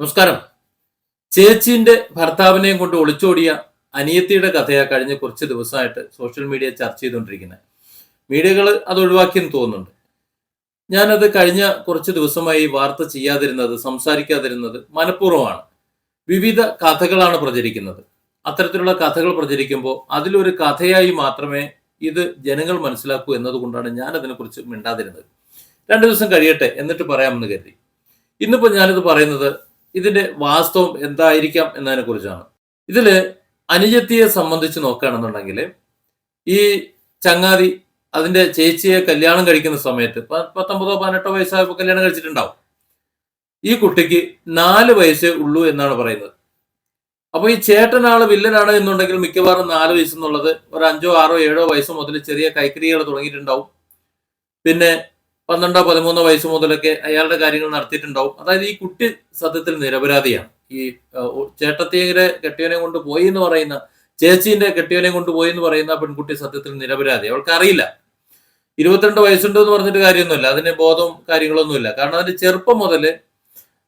നമസ്കാരം. ചേച്ചിന്റെ ഭർത്താവിനെയും കൊണ്ട് ഒളിച്ചോടിയ അനിയത്തിയുടെ കഥയാ കഴിഞ്ഞ കുറച്ച് ദിവസമായിട്ട് സോഷ്യൽ മീഡിയ ചർച്ച ചെയ്തുകൊണ്ടിരിക്കുന്നത്. മീഡിയകൾ അത് ഒഴിവാക്കിയെന്ന് തോന്നുന്നുണ്ട്. ഞാനത് കഴിഞ്ഞ കുറച്ച് ദിവസമായി വാർത്ത ചെയ്യാതിരുന്നത് സംസാരിക്കാതിരുന്നത് മനഃപൂർവമാണ്. വിവിധ കഥകളാണ് പ്രചരിക്കുന്നത്. അത്തരത്തിലുള്ള കഥകൾ പ്രചരിക്കുമ്പോൾ അതിലൊരു കഥയായി മാത്രമേ ഇത് ജനങ്ങൾ മനസ്സിലാക്കൂ എന്നതുകൊണ്ടാണ് ഞാൻ അതിനെക്കുറിച്ച് മിണ്ടാതിരുന്നത്. രണ്ടു ദിവസം കഴിയട്ടെ എന്നിട്ട് പറയാമെന്ന് കരുതി. ഇന്നിപ്പോൾ ഞാനിത് പറയുന്നത് ഇതിന്റെ വാസ്തവം എന്തായിരിക്കാം എന്നതിനെ കുറിച്ചാണ്. ഇതിൽ അനുജത്തിയെ സംബന്ധിച്ച് നോക്കുകയാണെന്നുണ്ടെങ്കിൽ ഈ ചങ്ങാതി അതിന്റെ ചേച്ചിയെ കല്യാണം കഴിക്കുന്ന സമയത്ത് പത്തൊമ്പതോ പതിനെട്ടോ വയസ്സായപ്പോൾ കല്യാണം കഴിച്ചിട്ടുണ്ടാവും. ഈ കുട്ടിക്ക് നാല് വയസ്സേ ഉള്ളൂ എന്നാണ് പറയുന്നത്. അപ്പൊ ഈ ചേട്ടനാൾ വില്ലനാണ് എന്നുണ്ടെങ്കിൽ മിക്കവാറും നാല് വയസ്സെന്നുള്ളത് ഒരു അഞ്ചോ ആറോ ഏഴോ വയസ്സ് മുതൽ ചെറിയ കൈക്രിയകൾ തുടങ്ങിയിട്ടുണ്ടാവും. പിന്നെ പന്ത്രണ്ടോ പതിമൂന്നോ വയസ്സ് മുതലൊക്കെ അയാളുടെ കാര്യങ്ങൾ നടത്തിയിട്ടുണ്ടാവും. അതായത് ഈ കുട്ടി സത്യത്തിൽ നിരപരാധിയാണ്. ഈ ചേട്ടത്തിയെ കെട്ടിയവനെ കൊണ്ട് പോയി എന്ന് പറയുന്ന ചേച്ചീന്റെ കെട്ടിയവനെ കൊണ്ട് പോയി എന്ന് പറയുന്ന പെൺകുട്ടി സത്യത്തിൽ നിരപരാധി. അവൾക്ക് അറിയില്ല ഇരുപത്തിരണ്ട് വയസ്സുണ്ട് എന്ന് പറഞ്ഞിട്ട് കാര്യമൊന്നുമില്ല. അതിന് ബോധവും കാര്യങ്ങളൊന്നുമില്ല. കാരണം അതിന്റെ ചെറുപ്പം മുതൽ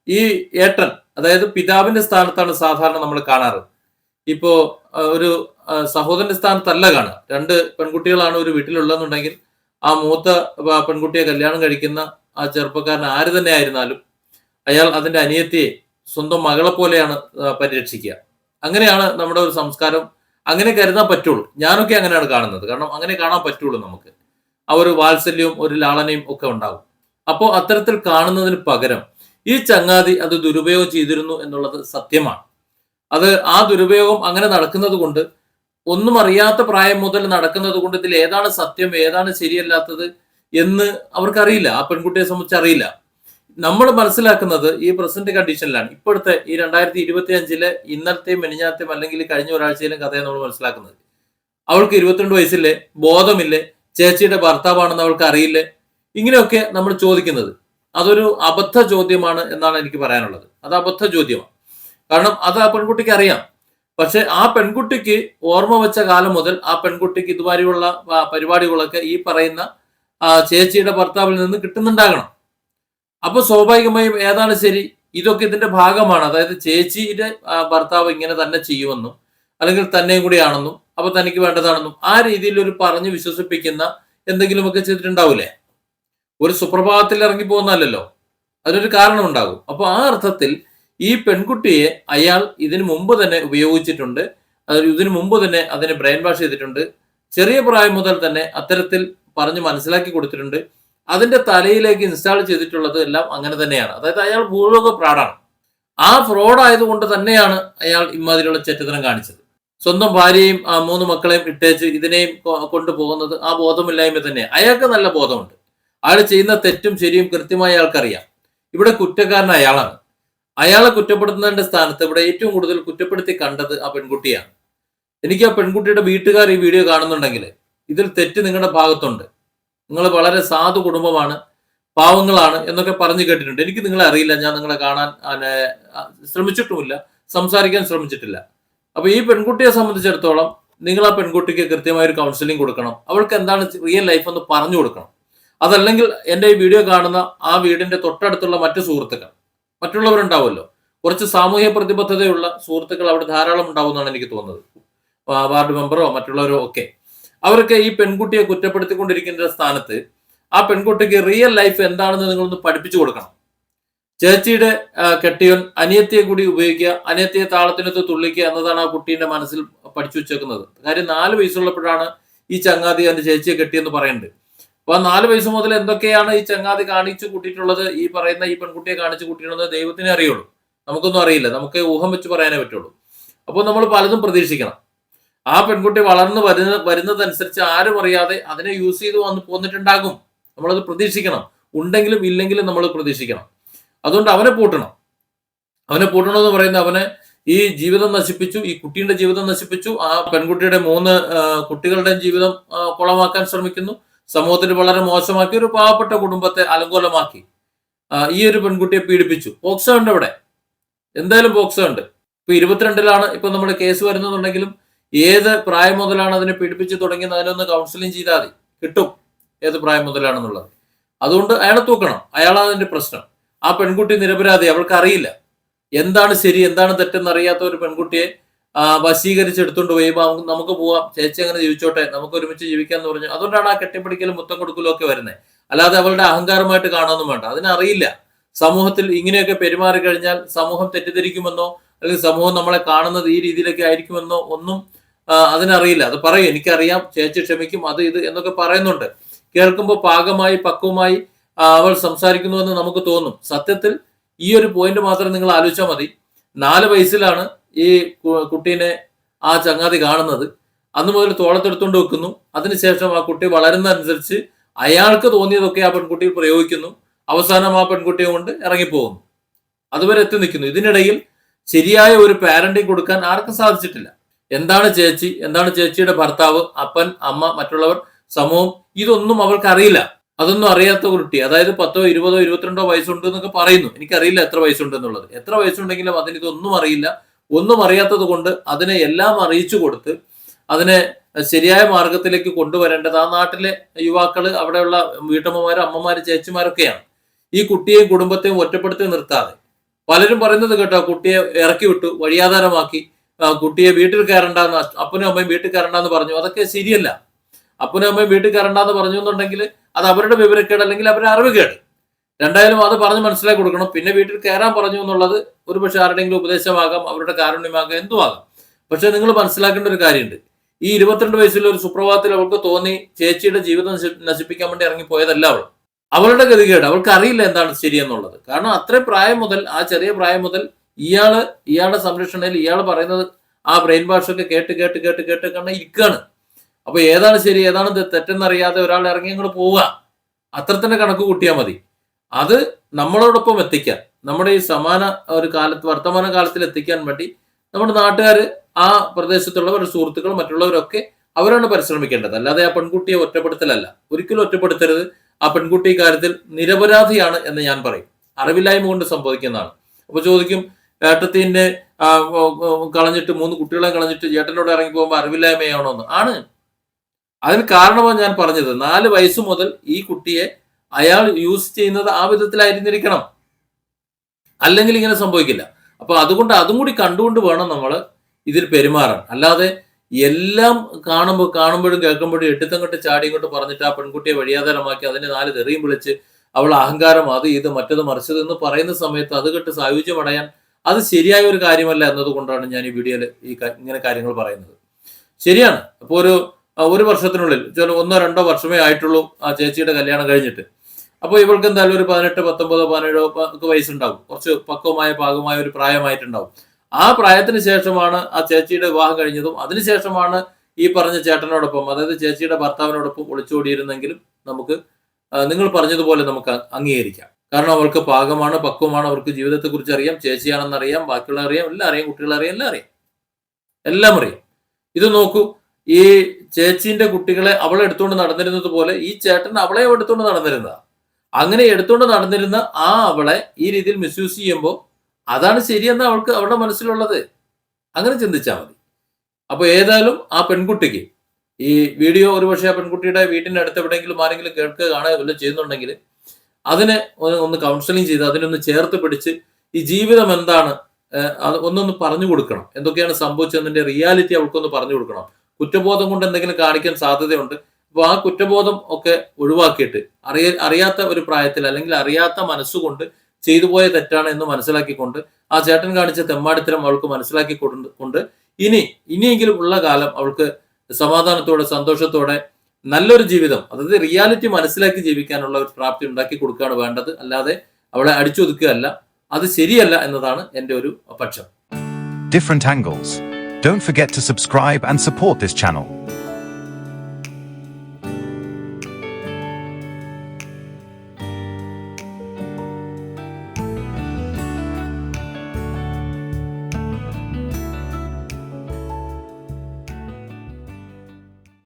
ഈ ഏട്ടൻ അതായത് പിതാവിന്റെ സ്ഥാനത്താണ് സാധാരണ നമ്മൾ കാണാറ്. ഇപ്പോ ഒരു സഹോദരന്റെ സ്ഥാനത്തല്ല കാണുക. രണ്ട് പെൺകുട്ടികളാണ് ഒരു വീട്ടിലുള്ളതെന്നുണ്ടെങ്കിൽ ആ മൂത്ത പെൺകുട്ടിയെ കല്യാണം കഴിക്കുന്ന ആ ചെറുപ്പക്കാരൻ ആര് തന്നെ ആയിരുന്നാലും അയാൾ അതിന്റെ അനിയത്തിയെ സ്വന്തം മകളെ പോലെയാണ് പരിരക്ഷിക്കുക. അങ്ങനെയാണ് നമ്മുടെ ഒരു സംസ്കാരം. അങ്ങനെ കരുതാൻ പറ്റുള്ളൂ. ഞാനൊക്കെ അങ്ങനെയാണ് കാണുന്നത്. കാരണം അങ്ങനെ കാണാൻ പറ്റുള്ളൂ നമുക്ക്. ആ ഒരു വാത്സല്യവും ഒരു ലാളനയും ഒക്കെ ഉണ്ടാകും അപ്പോൾ അത്തരത്തിൽ കാണുന്നതിന് പകരം ഈ ചങ്ങാതി അത് ദുരുപയോഗം ചെയ്തിരുന്നു എന്നുള്ളത് സത്യമാണ്. അത് ആ ദുരുപയോഗം അങ്ങനെ നടക്കുന്നത് കൊണ്ട് ഒന്നും അറിയാത്ത പ്രായം മുതൽ നടക്കുന്നത് കൊണ്ട് ഇതിൽ ഏതാണ് സത്യം ഏതാണ് ശരിയല്ലാത്തത് എന്ന് അവർക്കറിയില്ല. ആ പെൺകുട്ടിയെ സംബന്ധിച്ച് അറിയില്ല. നമ്മൾ മനസ്സിലാക്കുന്നത് ഈ പ്രസന്റ് കണ്ടീഷനിലാണ് ഇപ്പോഴത്തെ ഈ രണ്ടായിരത്തി ഇരുപത്തി അഞ്ചിലെ ഇന്നലത്തെയും മെനിഞ്ഞാത്തെയും അല്ലെങ്കിൽ കഴിഞ്ഞ ഒരാഴ്ചയിലും കഥയെ നമ്മൾ മനസ്സിലാക്കുന്നത്. അവൾക്ക് ഇരുപത്തിരണ്ട് വയസ്സില്ലേ? ബോധമില്ലേ? ചേച്ചിയുടെ ഭർത്താവാണെന്ന് അവൾക്ക് അറിയില്ലേ? ഇങ്ങനെയൊക്കെ നമ്മൾ ചോദിക്കുന്നത്. അതൊരു അബദ്ധ ചോദ്യമാണ് എന്നാണ് എനിക്ക് പറയാനുള്ളത്. അത് അബദ്ധ ചോദ്യമാണ്. കാരണം അത് ആ പെൺകുട്ടിക്ക് അറിയാം. പക്ഷെ ആ പെൺകുട്ടിക്ക് ഓർമ്മ വെച്ച കാലം മുതൽ ആ പെൺകുട്ടിക്ക് ഇതുമാതിരിയുള്ള പരിപാടികളൊക്കെ ഈ പറയുന്ന ചേച്ചിയുടെ ഭർത്താവിൽ നിന്ന് കിട്ടുന്നുണ്ടാകണം. അപ്പൊ സ്വാഭാവികമായും ഏതാണ് ശരി? ഇതൊക്കെ ഇതിന്റെ ഭാഗമാണ്. അതായത് ചേച്ചിയുടെ ഭർത്താവ് ഇങ്ങനെ തന്നെ ചെയ്യുമെന്നും അല്ലെങ്കിൽ തന്നെയും കൂടിയാണെന്നും അപ്പൊ തനിക്ക് വേണ്ടതാണെന്നും ആ രീതിയിൽ ഒരു പറഞ്ഞ് വിശ്വസിപ്പിക്കുന്ന എന്തെങ്കിലുമൊക്കെ ചെയ്തിട്ടുണ്ടാവൂലേ? ഒരു സുപ്രഭാതത്തിൽ ഇറങ്ങി പോകുന്നല്ലോ അതിനൊരു കാരണം ഉണ്ടാകും അപ്പൊ ആ അർത്ഥത്തിൽ ഈ പെൺകുട്ടിയെ അയാൾ ഇതിനു മുമ്പ് തന്നെ ഉപയോഗിച്ചിട്ടുണ്ട്. അത് ഇതിനു മുമ്പ് തന്നെ അതിനെ ബ്രെയിൻ വാഷ് ചെയ്തിട്ടുണ്ട്. ചെറിയ പ്രായം മുതൽ തന്നെ അത്തരത്തിൽ പറഞ്ഞ് മനസ്സിലാക്കി കൊടുത്തിട്ടുണ്ട്. അതിന്റെ തലയിലേക്ക് ഇൻസ്റ്റാൾ ചെയ്തിട്ടുള്ളത് എല്ലാം അങ്ങനെ തന്നെയാണ്. അതായത് അയാൾ ഭൂലോക ഫ്രോഡാണ് ആ ഫ്രോഡ് ആയതുകൊണ്ട് തന്നെയാണ് അയാൾ ഇമാതിരിയുള്ള ചെറ്റത്തരം കാണിച്ചത്. സ്വന്തം ഭാര്യയും മൂന്ന് മക്കളെയും ഇട്ടേച്ച് ഇതിനെയും കൊണ്ടുപോകുന്നത് ആ ബോധമില്ലായ്മ തന്നെ. അയാൾക്ക് നല്ല ബോധമുണ്ട്. അയാൾ ചെയ്യുന്ന തെറ്റും ശരിയും കൃത്യമായി അയാൾക്കറിയാം. ഇവിടെ കുറ്റക്കാരൻ അയാളാണ്. അയാളെ കുറ്റപ്പെടുത്തുന്നതിന്റെ സ്ഥാനത്ത് ഇവിടെ ഏറ്റവും കൂടുതൽ കുറ്റപ്പെടുത്തി കണ്ടത് ആ പെൺകുട്ടിയാണ്. എനിക്ക് ആ പെൺകുട്ടിയുടെ വീട്ടുകാർ ഈ വീഡിയോ കാണുന്നുണ്ടെങ്കിൽ ഇതിൽ തെറ്റ് നിങ്ങളുടെ ഭാഗത്തുണ്ട്. നിങ്ങൾ വളരെ സാധു കുടുംബമാണ് പാവങ്ങളാണ് എന്നൊക്കെ പറഞ്ഞു കേട്ടിട്ടുണ്ട്. എനിക്ക് നിങ്ങളെ അറിയില്ല ഞാൻ നിങ്ങളെ കാണാൻ ശ്രമിച്ചിട്ടുമില്ല സംസാരിക്കാൻ ശ്രമിച്ചിട്ടില്ല. അപ്പൊ ഈ പെൺകുട്ടിയെ സംബന്ധിച്ചിടത്തോളം നിങ്ങൾ ആ പെൺകുട്ടിക്ക് കൃത്യമായ ഒരു കൗൺസിലിംഗ് കൊടുക്കണം. അവൾക്ക് എന്താണ് റിയൽ ലൈഫ് എന്ന് പറഞ്ഞു കൊടുക്കണം. അതല്ലെങ്കിൽ എന്റെ ഈ വീഡിയോ കാണുന്ന ആ വീടിന്റെ തൊട്ടടുത്തുള്ള മറ്റു സുഹൃത്തുക്കൾ മറ്റുള്ളവരുണ്ടാവുമല്ലോ. കുറച്ച് സാമൂഹ്യ പ്രതിബദ്ധതയുള്ള സുഹൃത്തുക്കൾ അവിടെ ധാരാളം ഉണ്ടാവുമെന്നാണ് എനിക്ക് തോന്നുന്നത്. വാർഡ് മെമ്പറോ മറ്റുള്ളവരോ ഒക്കെ. അവരൊക്കെ ഈ പെൺകുട്ടിയെ കുറ്റപ്പെടുത്തിക്കൊണ്ടിരിക്കുന്ന സ്ഥാനത്ത് ആ പെൺകുട്ടിക്ക് റിയൽ ലൈഫ് എന്താണെന്ന് നിങ്ങളൊന്ന് പഠിപ്പിച്ചു കൊടുക്കണം. ചേച്ചിയുടെ കെട്ടിയൻ അനിയത്തിയെ കൂടി ഉപയോഗിക്കുക അനിയത്തിയെ താളത്തിനൊത്ത് തുള്ളിക്കുക എന്നതാണ് ആ കുട്ടീന്റെ മനസ്സിൽ പഠിച്ചു വെച്ചേക്കുന്നത്. കാര്യം നാല് വയസ്സുള്ളപ്പോഴാണ് ഈ ചങ്ങാതി എന്റെ ചേച്ചിയെ കെട്ടിയെന്ന് പറയുന്നുണ്ട് അപ്പൊ നാല് വയസ്സ് മുതൽ എന്തൊക്കെയാണ് ഈ ചങ്ങാതി കാണിച്ചു കൂട്ടിയിട്ടുള്ളത്? ഈ പറയുന്ന ഈ പെൺകുട്ടിയെ കാണിച്ചു കൂട്ടിയിട്ടുള്ളത് ദൈവത്തിനെ അറിയുള്ളൂ. നമുക്കൊന്നും അറിയില്ല. നമുക്ക് ഊഹം വെച്ച് പറയാനേ പറ്റുള്ളൂ. അപ്പോൾ നമ്മൾ പലതും പ്രതീക്ഷിക്കണം. ആ പെൺകുട്ടി വളർന്നു വരുന്ന വരുന്നതനുസരിച്ച് ആരും അറിയാതെ അതിനെ യൂസ് ചെയ്ത് വന്ന് പോന്നിട്ടുണ്ടാകും. നമ്മളത് പ്രതീക്ഷിക്കണം. ഉണ്ടെങ്കിലും ഇല്ലെങ്കിലും നമ്മൾ പ്രതീക്ഷിക്കണം. അതുകൊണ്ട് അവനെ പൂട്ടണം. അവനെ പൂട്ടണം എന്ന് പറയുന്ന അവനെ ഈ ജീവിതം നശിപ്പിച്ചു ഈ കുട്ടിയുടെ ജീവിതം നശിപ്പിച്ചു. ആ പെൺകുട്ടിയുടെ മൂന്ന് കുട്ടികളുടെയും ജീവിതം കുളമാക്കാൻ ശ്രമിക്കുന്നു. സമൂഹത്തിൽ വളരെ മോശമാക്കി ഒരു പാവപ്പെട്ട കുടുംബത്തെ അലങ്കോലമാക്കി. ഈ ഒരു പെൺകുട്ടിയെ പീഡിപ്പിച്ചു. പോക്സോ ഉണ്ട് ഇവിടെ. എന്തായാലും പോക്സോ ഉണ്ട്. ഇപ്പൊ ഇരുപത്തിരണ്ടിലാണ് ഇപ്പൊ നമ്മുടെ കേസ് വരുന്നതുണ്ടെങ്കിലും ഏത് പ്രായം മുതലാണ് അതിനെ പീഡിപ്പിച്ച് തുടങ്ങിയത് അതിനൊന്ന് കൗൺസിലിംഗ് ചെയ്താൽ കിട്ടും ഏത് പ്രായം മുതലാണെന്നുള്ളത്. അതുകൊണ്ട് അയാളെ തൂക്കണം. അയാളാണ് അതിന്റെ പ്രശ്നം. ആ പെൺകുട്ടി നിരപരാധി അവൾക്ക് അറിയില്ല എന്താണ് ശരി എന്താണ് തെറ്റെന്ന് അറിയാത്ത ഒരു പെൺകുട്ടിയെ വശീകരിച്ചെടുത്തോണ്ട് പോയി "ബാ, നമുക്ക് പോവാം. ചേച്ചി അങ്ങനെ ജീവിച്ചോട്ടെ. നമുക്ക് ഒരുമിച്ച് ജീവിക്കാന്ന് പറഞ്ഞു അതുകൊണ്ടാണ് ആ കെട്ടിപ്പിടിക്കലും മുത്തം കൊടുക്കലും ഒക്കെ വരുന്നത് അല്ലാതെ അവളുടെ അഹങ്കാരമായിട്ട് കാണാനൊന്നും വേണ്ട. അതിനറിയില്ല. സമൂഹത്തിൽ ഇങ്ങനെയൊക്കെ പെരുമാറി കഴിഞ്ഞാൽ സമൂഹം തെറ്റിദ്ധരിക്കുമെന്നോ അല്ലെങ്കിൽ സമൂഹം നമ്മളെ കാണുന്നത് ഈ രീതിയിലൊക്കെ ആയിരിക്കുമെന്നോ ഒന്നും അതിനറിയില്ല. അത് പറയും. എനിക്കറിയാം. ചേച്ചി ക്ഷമിക്കും. അത് ഇത് എന്നൊക്കെ പറയുന്നുണ്ട്. കേൾക്കുമ്പോൾ പാകമായി പക്വമായി അവൾ സംസാരിക്കുന്നുവെന്ന് നമുക്ക് തോന്നും. സത്യത്തിൽ ഈ ഒരു പോയിന്റ് മാത്രം നിങ്ങൾ ആലോചിച്ചാൽ മതി. നാല് വയസ്സിലാണ് ഈ കുട്ടീനെ ആ ചങ്ങാതി കാണുന്നത്. അന്ന് മുതൽ തോളത്തെടുത്തുകൊണ്ട് വെക്കുന്നു. അതിനുശേഷം ആ കുട്ടി വളരുന്നതനുസരിച്ച് അയാൾക്ക് തോന്നിയതൊക്കെ ആ പെൺകുട്ടിയിൽ പ്രയോഗിക്കുന്നു. അവസാനം ആ പെൺകുട്ടിയെ കൊണ്ട് ഇറങ്ങിപ്പോകുന്നു. അതുവരെ എത്തി നിൽക്കുന്നു. ഇതിനിടയിൽ ശരിയായ ഒരു പാരന്റിങ് കൊടുക്കാൻ ആർക്കും സാധിച്ചിട്ടില്ല. എന്താണ് ചേച്ചി? എന്താണ് ചേച്ചിയുടെ ഭർത്താവ് അപ്പൻ അമ്മ മറ്റുള്ളവർ സമൂഹം? ഇതൊന്നും അവൾക്ക് അറിയില്ല അതൊന്നും അറിയാത്ത കുട്ടി അതായത് പത്തോ ഇരുപതോ ഇരുപത്തിരണ്ടോ വയസ്സുണ്ട് എന്നൊക്കെ പറയുന്നു. എനിക്കറിയില്ല എത്ര വയസ്സുണ്ട് എന്നുള്ളത്. എത്ര വയസ്സുണ്ടെങ്കിലും അതിന് ഇതൊന്നും അറിയില്ല. ഒന്നും അറിയാത്തത് കൊണ്ട് അതിനെ എല്ലാം അറിയിച്ചു കൊടുത്ത് അതിനെ ശരിയായ മാർഗത്തിലേക്ക് കൊണ്ടുവരേണ്ടത് ആ നാട്ടിലെ യുവാക്കൾ അവിടെയുള്ള വീട്ടമ്മമാരും അമ്മമാർ ചേച്ചിമാരൊക്കെയാണ്. ഈ കുട്ടിയെയും കുടുംബത്തെയും ഒറ്റപ്പെടുത്തി നിർത്താതെ. പലരും പറയുന്നത് കേട്ടോ കുട്ടിയെ ഇറക്കി വിട്ടു വഴിയാധാരമാക്കി കുട്ടിയെ വീട്ടിൽ കയറണ്ടെന്ന് അപ്പനും അമ്മയും വീട്ടിൽ കയറണ്ടെന്ന് പറഞ്ഞു. അതൊക്കെ ശരിയല്ല. അപ്പനും അമ്മയും വീട്ടിൽ കയറണ്ടെന്ന് പറഞ്ഞു എന്നുണ്ടെങ്കിൽ അത് അവരുടെ വിവരക്കേട് അല്ലെങ്കിൽ അവരുടെ അറിവുകേട്. രണ്ടായാലും അത് പറഞ്ഞ് മനസ്സിലാക്കി കൊടുക്കണം. പിന്നെ വീട്ടിൽ കയറാൻ പറഞ്ഞു എന്നുള്ളത് ഒരുപക്ഷെ ആരുടെയെങ്കിലും ഉപദേശമാകാം അവരുടെ കാരുണ്യമാകാം എന്തുമാകാം. പക്ഷെ നിങ്ങൾ മനസ്സിലാക്കേണ്ട ഒരു കാര്യമുണ്ട്. ഈ ഇരുപത്തിരണ്ട് വയസ്സിൽ ഒരു സുപ്രഭാതത്തിൽ അവൾക്ക് തോന്നി ചേച്ചിയുടെ ജീവിതം നശിപ്പിക്കാൻ വേണ്ടി ഇറങ്ങി പോയതല്ല അവൾ. അവളുടെ ഗതികേട് അവൾക്ക് അറിയില്ല എന്താണ് ശരിയെന്നുള്ളത്. കാരണം അത്രയും പ്രായം മുതൽ ആ ചെറിയ പ്രായം മുതൽ ഇയാൾ ഇയാളുടെ സംരക്ഷണയിൽ ഇയാൾ പറയുന്നത് ആ ബ്രെയിൻ വാഷ് ഒക്കെ കേട്ട് കേട്ട് കേട്ട് കേട്ട് കണ്ട ഇരിക്കുകയാണ് അപ്പൊ ഏതാണ് ശരി ഏതാണ് തെറ്റെന്നറിയാതെ ഒരാൾ ഇറങ്ങി അങ്ങോട്ട് പോവുക. അത്ര തന്നെ കണക്ക് കൂട്ടിയാൽ മതി. അത് നമ്മളോടൊപ്പം എത്തിക്കാൻ നമ്മുടെ ഈ സമാന ഒരു കാലത്ത് വർത്തമാന കാലത്തിൽ എത്തിക്കാൻ വേണ്ടി നമ്മുടെ നാട്ടുകാർ ആ പ്രദേശത്തുള്ളവർ സുഹൃത്തുക്കൾ മറ്റുള്ളവരൊക്കെ അവരാണ് പരിശ്രമിക്കേണ്ടത്. അല്ലാതെ ആ പെൺകുട്ടിയെ ഒറ്റപ്പെടുത്തലല്ല. ഒരിക്കലും ഒറ്റപ്പെടുത്തരുത്. ആ പെൺകുട്ടി കാര്യത്തിൽ നിരപരാധിയാണ് എന്ന് ഞാൻ പറയും. അറിവില്ലായ്മ കൊണ്ട് സംഭവിക്കുന്നതാണ്. അപ്പൊ ചോദിക്കും ഏട്ടത്തിന്റെ കളഞ്ഞിട്ട് മൂന്ന് കുട്ടികളെ കളഞ്ഞിട്ട് ചേട്ടനോട് ഇറങ്ങി പോകുമ്പോൾ അറിവില്ലായ്മയാണോ എന്ന് ആണ്. അതിന് കാരണമാണ് ഞാൻ പറഞ്ഞത്. നാല് വയസ്സ് മുതൽ ഈ കുട്ടിയെ അയാൾ യൂസ് ചെയ്യുന്നത് ആ വിധത്തിലായിരുന്നിരിക്കണം. അല്ലെങ്കിൽ ഇങ്ങനെ സംഭവിക്കില്ല. അപ്പൊ അതുകൊണ്ട് അതും കൂടി കണ്ടുകൊണ്ട് വേണം നമ്മൾ ഇതിൽ പെരുമാറാൻ. അല്ലാതെ എല്ലാം കാണുമ്പോൾ കാണുമ്പോഴും കേൾക്കുമ്പോഴും എട്ടിത്തങ്ങോട്ട് ചാടി ഇങ്ങോട്ട് പറഞ്ഞിട്ട് ആ പെൺകുട്ടിയെ വഴിയാധാരമാക്കി അതിനെ നാല് തെറിയും വിളിച്ച് അവൾ അഹങ്കാരം അത് ഇത് മറ്റത് മറിച്ചത് എന്ന് പറയുന്ന സമയത്ത് അത് കെട്ട് സായുജ്യമടയാൻ അത് ശരിയായ ഒരു കാര്യമല്ല എന്നതുകൊണ്ടാണ് ഞാൻ ഈ വീഡിയോയിൽ ഈ ഇങ്ങനെ കാര്യങ്ങൾ പറയുന്നത്. ശരിയാണ്. അപ്പോൾ ഒരു ഒരു വർഷത്തിനുള്ളിൽ ചില ഒന്നോ രണ്ടോ വർഷമേ ആയിട്ടുള്ളൂ ആ ചേച്ചിയുടെ കല്യാണം കഴിഞ്ഞിട്ട്. അപ്പോൾ ഇവൾക്ക് എന്തായാലും ഒരു പതിനെട്ട് പത്തൊമ്പതോ പതിനേഴോ ഒക്കെ വയസ്സുണ്ടാവും. കുറച്ച് പക്വമായ പാകമായ ഒരു പ്രായമായിട്ടുണ്ടാവും. ആ പ്രായത്തിന് ശേഷമാണ് ആ ചേച്ചിയുടെ വിവാഹം കഴിഞ്ഞതും. അതിനുശേഷമാണ് ഈ പറഞ്ഞ ചേട്ടനോടൊപ്പം അതായത് ചേച്ചിയുടെ ഭർത്താവിനോടൊപ്പം ഒളിച്ചോടിയിരുന്നെങ്കിലും നമുക്ക് നിങ്ങൾ പറഞ്ഞതുപോലെ നമുക്ക് അംഗീകരിക്കാം. കാരണം അവൾക്ക് പാകമാണ് പക്വമാണ് അവർക്ക് ജീവിതത്തെക്കുറിച്ച് അറിയാം ചേച്ചിയാണെന്ന് അറിയാം ബാക്കിയുള്ള അറിയാം എല്ലാം അറിയാം കുട്ടികളെ അറിയാം എല്ലാം അറിയാം. എല്ലാം അറിയാം. ഇത് നോക്കൂ ഈ ചേച്ചീന്റെ കുട്ടികളെ അവളെ എടുത്തുകൊണ്ട് നടന്നിരുന്നത് പോലെ ഈ ചേട്ടൻ അവളെ എടുത്തുകൊണ്ട് നടന്നിരുന്നതാ. അങ്ങനെ എടുത്തുകൊണ്ട് നടന്നിരുന്ന ആ അവളെ ഈ രീതിയിൽ മിസ്യൂസ് ചെയ്യുമ്പോൾ അതാണ് ശരിയെന്ന് അവൾക്ക് അവളുടെ മനസ്സിലുള്ളത്. അങ്ങനെ ചിന്തിച്ചാൽ മതി. അപ്പോൾ ഏതായാലും ആ പെൺകുട്ടിക്ക് ഈ വീഡിയോ ഒരുപക്ഷെ ആ പെൺകുട്ടിയുടെ വീട്ടിന്റെ അടുത്ത് എവിടെയെങ്കിലും ആരെങ്കിലും കേൾക്കുക കാണുക വല്ലതും ചെയ്യുന്നുണ്ടെങ്കിൽ അതിനെ ഒന്ന് കൗൺസിലിംഗ് ചെയ്ത് അതിനൊന്ന് ചേർത്ത് പിടിച്ച് ഈ ജീവിതം എന്താണ് ഒന്നൊന്ന് പറഞ്ഞു കൊടുക്കണം. എന്തൊക്കെയാണ് സംഭവിച്ചതിന്റെ റിയാലിറ്റി അവൾക്കൊന്ന് പറഞ്ഞു കൊടുക്കണം. കുറ്റബോധം കൊണ്ട് എന്തെങ്കിലും കാണിക്കാൻ സാധ്യതയുണ്ട്. അപ്പോൾ ആ കുറ്റബോധം ഒക്കെ ഒഴിവാക്കിയിട്ട് അറിയ അറിയാത്ത ഒരു പ്രായത്തിൽ അല്ലെങ്കിൽ അറിയാത്ത മനസ്സുകൊണ്ട് ചെയ്തു പോയ തെറ്റാണ് എന്ന് മനസ്സിലാക്കിക്കൊണ്ട് ആ ചേട്ടൻ കാണിച്ച തെമ്മാടിത്തരം അവൾക്ക് മനസ്സിലാക്കി കൊണ്ട് ഇനി ഇനിയെങ്കിലും ഉള്ള കാലം അവൾക്ക് സമാധാനത്തോടെ സന്തോഷത്തോടെ നല്ലൊരു ജീവിതം അതായത് റിയാലിറ്റി മനസ്സിലാക്കി ജീവിക്കാനുള്ള ഒരു പ്രാപ്തി ഉണ്ടാക്കി കൊടുക്കുകയാണ് വേണ്ടത് അല്ലാതെ അവളെ അടിച്ചൊതുക്കുകയല്ല അത് ശരിയല്ല എന്നതാണ് എന്റെ ഒരു പക്ഷം different angles. Don't forget to subscribe and support this channel.